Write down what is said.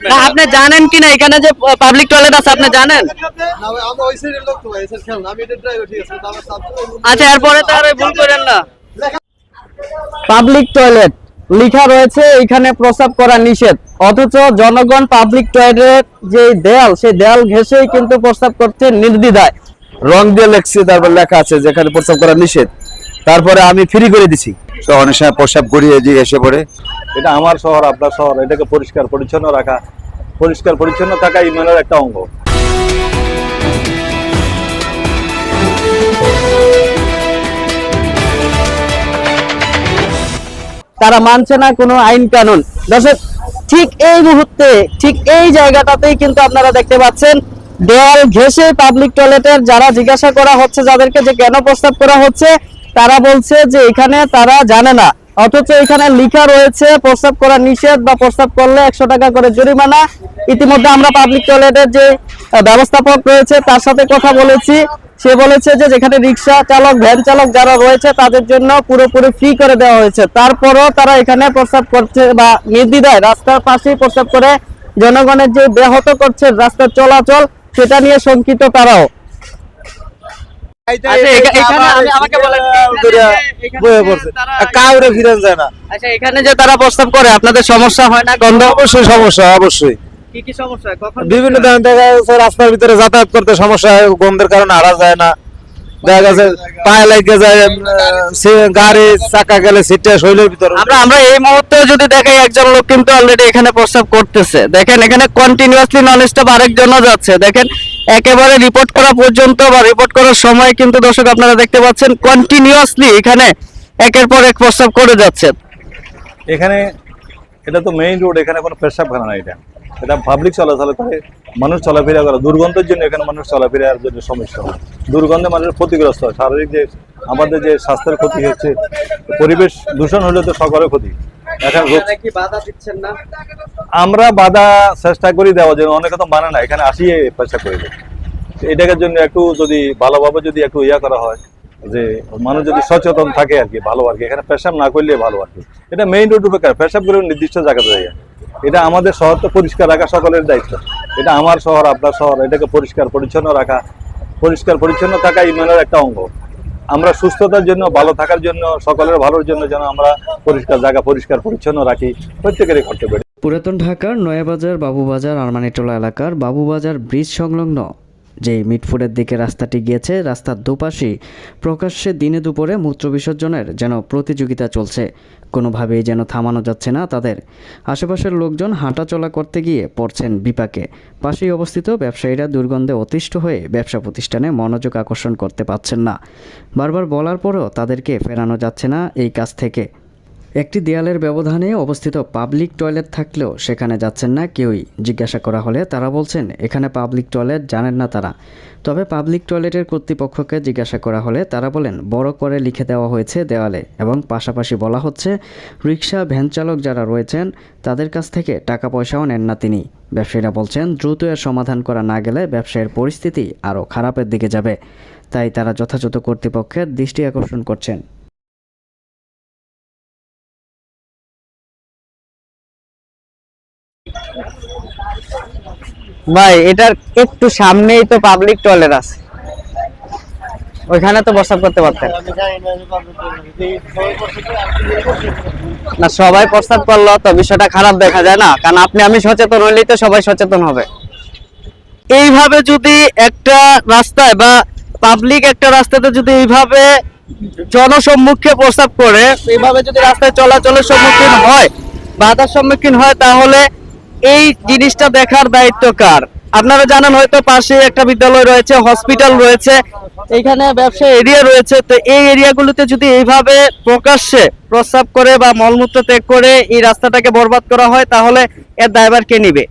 না আপনি জানেন কিনা এখানে যে পাবলিক টয়লেট আছে আপনি জানেন? না না। আচ্ছা এরপরে তো আর ভুল করেন না। পাবলিক টয়লেট লেখা রয়েছে এখানে প্রস্রাব করা নিষেধ। অথচ জনগণ পাবলিক টয়লেট যে দেয়াল সেই দেয়াল ঘেঁষেই কিন্তু প্রস্রাব করছে নির্দ্বিধায়। রং দিয়ে লেখছে তারপর লেখা আছে যেখানে প্রস্রাব করা নিষেধ। তারপরে আমি ফ্রি করে দিছি। তো অনেক সময় প্রসাব করিয়ে যে এসে পড়ে। এটা আমার শহর, আপনার শহর। এটাকে পরিষ্কার, পরিচ্ছন্ন রাখা, পরিষ্কার, পরিচ্ছন্ন থাকা ইমানের একটা অঙ্গ। তারা মানছে না কোনো আইন কানুন। দর্শক, ঠিক এই মুহূর্তে, ঠিক এই জায়গাটাতেই কিন্তু আপনারা দেখতে পাচ্ছেন দেওয়াল ঘেঁষে পাবলিক টয়লেটের যারা জিজ্ঞাসা করা হচ্ছে, যাদেরকে যে কেন প্রস্তাব করা হচ্ছে, তারা বলছে যে এখানে তারা জানে না। অথচ এখানে লেখা রয়েছে প্রস্তাব করা নিষেধ বা প্রস্তাব করলে একশো টাকা করে জরিমানা। ইতিমধ্যে আমরা পাবলিক টয়লেটের যে ব্যবস্থাপক রয়েছে, তার সাথে কথা বলেছি। সে বলেছে যে, যেখানে রিক্সা চালক, ভ্যান চালক যারা রয়েছে, তাদের জন্য পুরোপুরি ফ্রি করে দেওয়া হয়েছে। তারপরও তারা এখানে প্রস্তাব করছে বা নির্দ্বিধায় রাস্তার পাশেই প্রস্তাব করে। জনগণের যে ব্যাহত করছে রাস্তার চলাচল, সেটা নিয়ে শঙ্কিত তারাও। এখানে যে- তারা- আচ্ছা এখানে যে তারা প্রস্তাব করে আপনাদের সমস্যা হয় না? গন্ধ? অবশ্যই সমস্যা অবশ্যই। কি কি সমস্যা? কখন বিভিন্ন ধরনের দেখা যাচ্ছে রাস্তার ভিতরে যাতায়াত করতে সমস্যা হয় গন্ধের কারণে হারা যায় না। দেখা গেছে পায়ে লাগে যায় গাড়ি চাকা গেলে সিটে শরীরের ভিতরে আমরা আমরা এই মুহূর্তে যদি দেখাই একজন লোক কিন্তু অলরেডি এখানে প্রস্তাব করতেছে। দেখেন এখানে কন্টিনিউয়াসলি নন স্টপ আরেকজনও যাচ্ছে। দেখেন একেবারে রিপোর্ট করা পর্যন্ত বা রিপোর্ট করার সময় কিন্তু দর্শক আপনারা দেখতে পাচ্ছেন কন্টিনিউয়াসলি এখানে একের পর এক প্রস্তাব করে যাচ্ছে। এখানে এটা তো মেইন রোড এখানে কোনো পেশাবখানা না এটা। এটা পাবলিক চলাচল করে মানুষ চলাফেরা করে। দুর্গন্ধের জন্য এখানে মানুষ চলাফেরার জন্য সমস্যা হয়। দুর্গন্ধে মানুষের ক্ষতিগ্রস্ত হয়। শারীরিক যে আমাদের যে স্বাস্থ্যের ক্ষতি হচ্ছে পরিবেশ দূষণ হলে তো সকলের ক্ষতি। এখন বাধা দিচ্ছেন না? আমরা বাধা চেষ্টা করি দেওয়ার জন্য, অনেকে তো মানে না, এখানে আসিয়ে পেশা করে দেয়। এটার জন্য একটু যদি ভালোভাবে যদি একটু ইয়া করা হয়, যে মানুষ যদি সচেতন থাকে আর কি, ভালো আর কি, এখানে পেশাব না করলে ভালো আর কি। এটা মেইন রোড উপরে পেশাব করে নির্দিষ্ট জায়গাতে জায়গা এটা আমাদের শহর তো পরিষ্কার রাখা সকলের দায়িত্ব। এটা আমার শহর, আপনার শহর, এটাকে পরিষ্কার, পরিচ্ছন্ন রাখা। পরিষ্কার, পরিচ্ছন্ন থাকা ইমানের একটা অঙ্গ। আমরা সুস্থতার জন্য, ভালো থাকার জন্য, সকলের ভালোর জন্য যেন আমরা পরিষ্কার জায়গা পরিষ্কার, পরিচ্ছন্ন রাখি, প্রত্যেকেরই কর্তব্য। পুরাতন ঢাকার নয়াবাজার, বাবুবাজার, আরমানিটোলা এলাকার বাবুবাজার ব্রিজ সংলগ্ন, যেই মিটফুডের দিকে রাস্তাটি গিয়েছে, রাস্তার দুপাশেই প্রকাশ্যে দিনে দুপুরে মূত্র বিসর্জনের যেন প্রতিযোগিতা চলছে। কোনোভাবেই যেন থামানো যাচ্ছে না তাদের। আশেপাশের লোকজন হাঁটাচলা করতে গিয়ে পড়ছেন বিপাকে। পাশেই অবস্থিত ব্যবসায়ীরা দুর্গন্ধে অতিষ্ঠ হয়ে ব্যবসা প্রতিষ্ঠানে মনোযোগ আকর্ষণ করতে পারছেন না। বারবার বলার পরও তাদেরকে ফেরানো যাচ্ছে না এই কাজ থেকে। একটি দেয়ালের ব্যবধানে অবস্থিত পাবলিক টয়লেট থাকলেও সেখানে যাচ্ছেন না কেউই। জিজ্ঞাসা করা হলে তারা বলছেন, এখানে পাবলিক টয়লেট জানেন না তারা। তবে পাবলিক টয়লেটের কর্তৃপক্ষকে জিজ্ঞাসা করা হলে তারা বলেন, বড় করে লিখে দেওয়া হয়েছে দেওয়ালে এবং পাশাপাশি বলা হচ্ছে, রিক্সা ভ্যান চালক যারা রয়েছেন, তাদের কাছ থেকে টাকা পয়সাও নেন না তিনি। ব্যবসায়ীরা বলছেন, দ্রুত এর সমাধান করা না গেলে ব্যবসায়ের পরিস্থিতি আরও খারাপের দিকে যাবে। তাই তারা যথাযথ কর্তৃপক্ষের দৃষ্টি আকর্ষণ করছেন। ভাই, এটার একটু সামনেই তো পাবলিক টয়লেট আছে। ওইখানে তো প্রস্তাব করতে পারতেন। না, সবাই প্রস্তাব করল, তো বিষয়টা খারাপ দেখা যায় না। কারণ আপনি, আমি সচেতন হইলেই তো সবাই সচেতন হবে। এইভাবে যদি একটা রাস্তায় বা পাবলিক একটা রাস্তাতে যদি এইভাবে জনসম্মুখে প্রস্তাব করে, এইভাবে যদি রাস্তায় চলাচলের সম্মুখীন হয়, বাধার সম্মুখীন হয়, তাহলে এই জিনিসটা দেখার দায়িত্ব কার? আপনারা জানেন হয়তো পাশে একটা বিদ্যালয় রয়েছে হসপিটাল রয়েছে, এখানে ব্যবসা এরিয়া রয়েছে। তো এই এরিয়াগুলোতে যদি এইভাবে প্রকাশ্যে প্রস্রাব করে বা মলমূত্র ত্যাগ করে এই রাস্তাটাকে বরবাদ করা হয়, তাহলে এর দায়ভার কে নিবে?